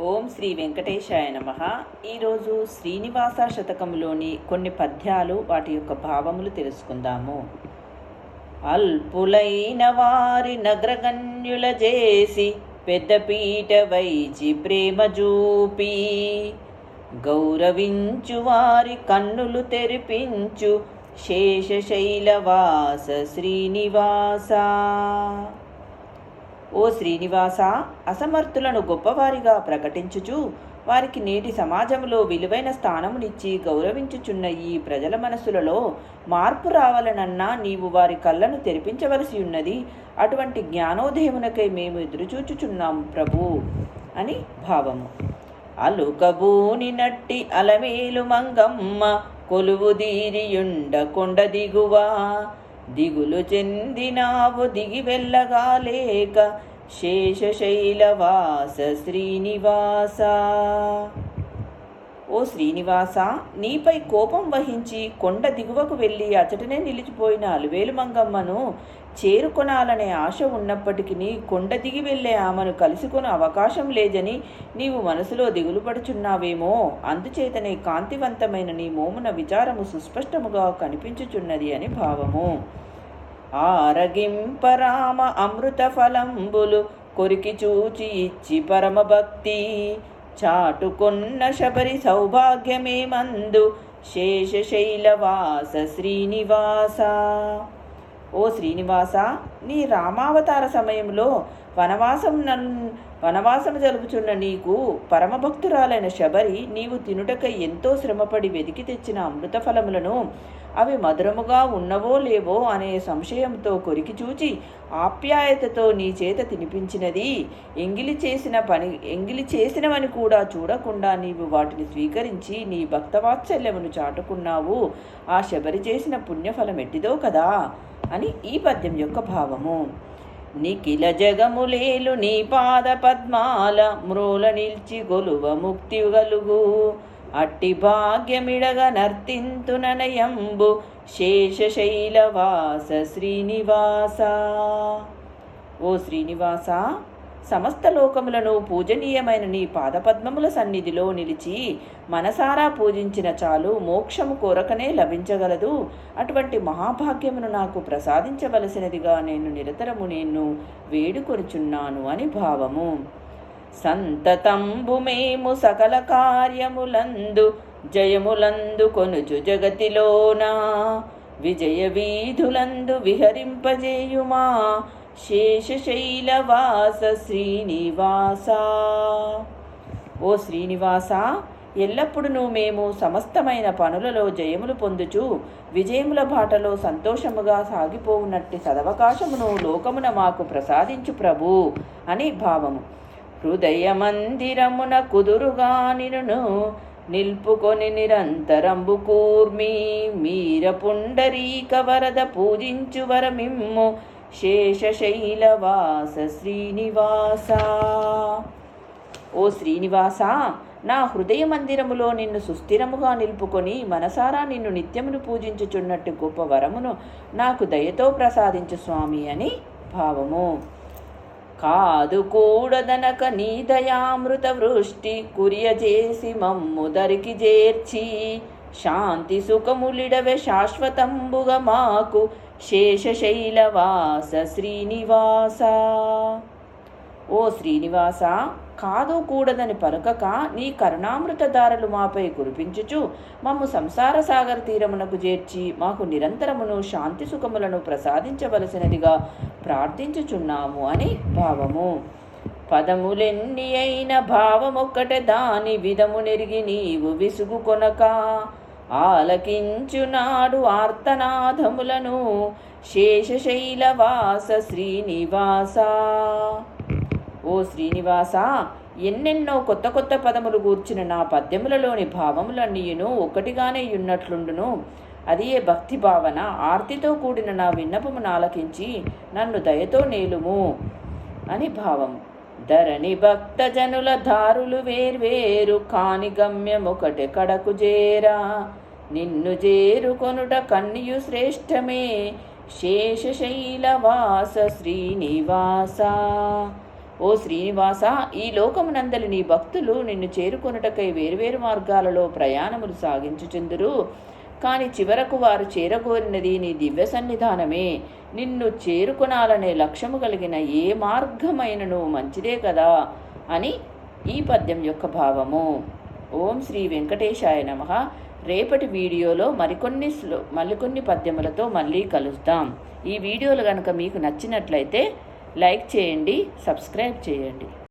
ఓం శ్రీ వెంకటేశాయ నమ. ఈరోజు శ్రీనివాస శతకంలోని కొన్ని పద్యాలు వాటి యొక్క భావములు తెలుసుకుందాము. అల్పులైన వారి నగ్రగణ్యుల చేసి పెద్దపీట వైచి ప్రేమ చూపి గౌరవించు వారి కన్నులు తెరిపించు శేషశైలవాస శ్రీనివాస. ఓ శ్రీనివాస అసమర్థులను గొప్పవారిగా ప్రకటించుచు వారికి నేటి సమాజంలో విలువైన స్థానమునిచ్చి గౌరవించుచున్న ఈ ప్రజల మనసులలో మార్పు రావాలనన్నా నీవు వారి కళ్ళను తెరిపించవలసి ఉన్నది. అటువంటి జ్ఞానోదయమునకై మేము ఎదురుచూచుచున్నాం ప్రభు అని భావము. అలుకబూని నట్టి అలమేలు మంగమ్మ కొలువు దీరియుండ కొండ దిగువా దిగులు చెందినావు దిగి వెళ్ళగా లేక శేషశైలవాస శ్రీనివాస. ఓ శ్రీనివాస నీపై కోపం వహించి కొండ దిగువకు వెళ్ళి అచటనే నిలిచిపోయిన అలువేలు మంగమ్మను చేరుకొనాలనే ఆశ ఉన్నప్పటికీ కొండ దిగి వెళ్ళే ఆమెను కలుసుకునే అవకాశం లేదని నీవు మనసులో దిగులు పడుచున్నావేమో అందుచేతనే కాంతివంతమైన నీ మోమున విచారము సుస్పష్టముగా కనిపించుచున్నది అని భావము. ఆరగింపరామ అమృత ఫలంబులు కొరికి చూచి ఇచ్చి పరమభక్తి చాటుకొన్న శబరి సౌభాగ్యమే మందు శేషశైలవాస శ్రీనివాస. ఓ శ్రీనివాస నీ రామావతార సమయంలో వనవాసం నన్ వనవాసం జరుపుచున్న నీకు పరమభక్తురాలైన శబరి నీవు తినుటకై ఎంతో శ్రమపడి వెతికి తెచ్చిన అమృత ఫలములను అవి మధురముగా ఉన్నవో లేవో అనే సంశయంతో కొరికి చూచి ఆప్యాయతతో నీ చేత తినిపించినది ఎంగిలి చేసిన పని ఎంగిలి చేసినవని కూడా చూడకుండా నీవు వాటిని స్వీకరించి నీ భక్తవాత్సల్యమును చాటుకున్నావు. ఆ శబరి చేసిన పుణ్యఫలం ఎట్టిదో కదా? అని ఈ పద్యం యొక్క భావము. నిఖిల జగములేలు నీ పాద పద్మాల మ్రోల నిల్చి గొలువ ముక్తి గలుగు అట్టి భాగ్యమిడగ నర్తింతుననయంబు శేషశైలవాస శ్రీనివాస. ఓ శ్రీనివాస సమస్త లోకములను పూజనీయమైన నీ పాదపద్మముల సన్నిధిలో నిలిచి మనసారా పూజించిన చాలు మోక్షము కోరకనే లభించగలదు. అటువంటి మహాభాగ్యమును నాకు ప్రసాదించవలసినదిగా నేను నిరతరము నేను వేడుకొనుచున్నాను అని భావము. సంతతంబు మేము సకల కార్యములందు జయములందు కొనుచు జగతిలోనా. విజయ వీధులందు విహరింపజేయుమా. శేషశైలవాస శ్రీనివాస. ఓ శ్రీనివాస ఎల్లప్పుడూ మేము సమస్తమైన పనులలో జయములు పొందుచు విజయముల బాటలో సంతోషముగా సాగిపోవునట్టి సదవకాశమును లోకమున మాకు ప్రసాదించు ప్రభు అని భావము. హృదయ మందిరమున కుదురుగా నిన్ను నిల్పుకొని నిరంతరంబు కూర్మి మీర పుండరీక వరద పూజించు వరమిమ్ము శేషశైలవాస శ్రీనివాస. ఓ శ్రీనివాస నా హృదయ మందిరములో నిన్ను సుస్థిరముగా నిలుపుకొని మనసారా నిన్ను నిత్యమును పూజించుచున్నట్టు గొప్ప వరమును నాకు దయతో ప్రసాదించు స్వామి అని భావము. కాదు కూడదనక నీ దయామృత వృష్టి కురియజేసి మమ్ము దరికి చేర్చి శాంతి సుఖములిడవే శాశ్వతంబుగా మాకు శేషశైలవాస శ్రీనివాస. ఓ శ్రీనివాస కాదు కూడదని పలుకక నీ కరుణామృత దారలు మాపై కురిపించుచు మమ్ము సంసార సాగర తీరమునకు చేర్చి మాకు నిరంతరమును శాంతి సుఖములను ప్రసాదించవలసినదిగా ప్రార్థించుచున్నాము అని భావము. పదములెన్ని అయిన భావమొక్కటే దాని విధము నెరిగి నీవు విసుగు కొనక ఆలకించునాడు ఆర్తనాథములను శేషశైలవాస శ్రీనివాస. ఓ శ్రీనివాస ఎన్నెన్నో కొత్త కొత్త పదములు గూర్చిన నా పద్యములలోని భావములన్నీయును ఒకటిగానే ఉన్నట్లుండును అది ఏ భక్తి భావన ఆర్తితో కూడిన నా విన్నపమును ఆలకించి నన్ను దయతో నేలుము అని భావము. ధరణి భక్తజనుల దారులు వేర్వేరు కాని గమ్యమొకటి కడకు చేరా. నిన్ను చేరుకొనుట కన్యు శ్రేష్టమే శేషశైలవాస శ్రీనివాస. ఓ శ్రీనివాస ఈ లోకమునందలి నీ భక్తులు నిన్ను చేరుకొనుటకై వేర్వేరు మార్గాలలో ప్రయాణములు సాగించుచుందురు. కాని చివరకు వారు చేరగోరినది నీ దివ్య సన్నిధానమే. నిన్ను చేరుకొనాలనే లక్ష్యము కలిగిన ఏ మార్గమైనను మంచిదే కదా అని ఈ పద్యం యొక్క భావము. ఓం శ్రీ వెంకటేశాయ నమ. రేపటి వీడియోలో మరికొన్ని స్లో మరికొన్ని పద్యములతో మళ్ళీ కలుద్దాం. ఈ వీడియోలు కనుక మీకు నచ్చినట్లయితే లైక్ చేయండి సబ్స్క్రైబ్ చేయండి.